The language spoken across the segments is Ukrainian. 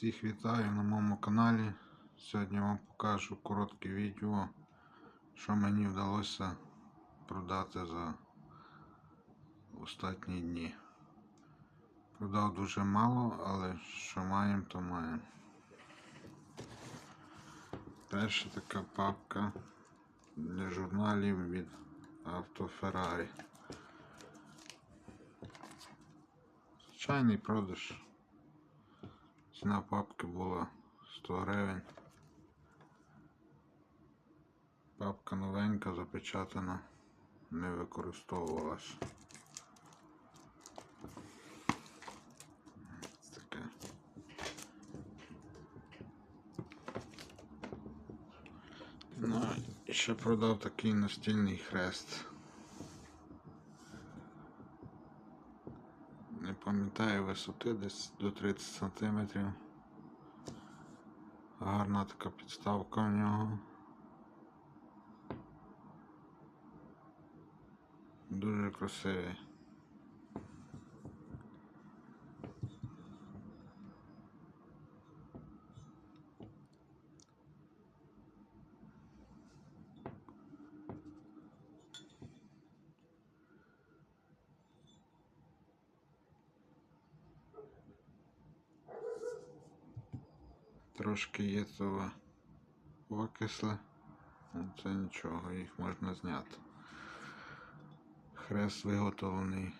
Всіх вітаю на моєму каналі. Сьогодні вам покажу коротке відео, що мені вдалося продати за останні дні. Продав дуже мало, але що маємо, то маємо. Перша така папка для журналів від Авто Ferrari. Звичайний продаж. Ціна папки була 100 гривень. Папка новенька, запечатана, не використовувалась. Таке. Ну, ще продав такий настільний хрест. Не пам'ятаю висоти десь до 30 см. Гарна така підставка в нього. Дуже красивий. Трошки є того окисли. Ну, Це нічого, їх можна зняти. Хрест виготовлений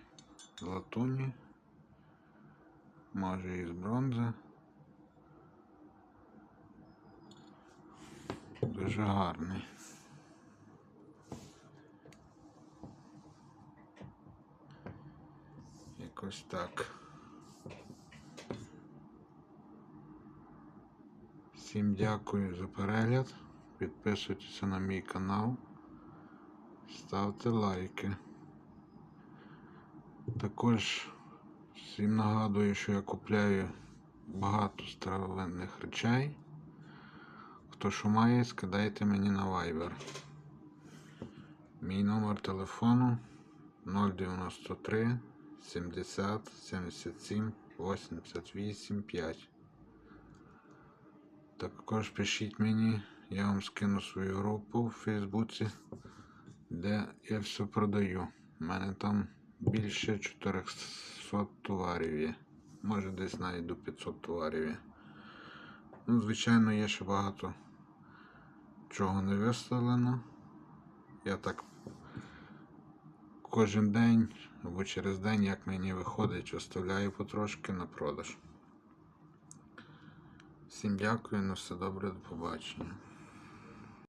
з латуні, може і з бронзи. Дуже гарний. Якось так. Всім дякую за перегляд. Підписуйтеся на мій канал. Ставте лайки. Також всім нагадую, що я купляю багато старовинних речей. Хто що має, скидайте мені на Viber. Мій номер телефону 093 70 77 88 5. Також пишіть мені, я вам скину свою групу в Фейсбуці, де я все продаю. У мене там більше 400 товарів є. Може десь навіть до 500 товарів є. Ну, звичайно, є ще багато чого не виставлено. Я так кожен день або через день, як мені виходить, виставляю потрошки на продаж. Всім дякую, на все добре, до побачення.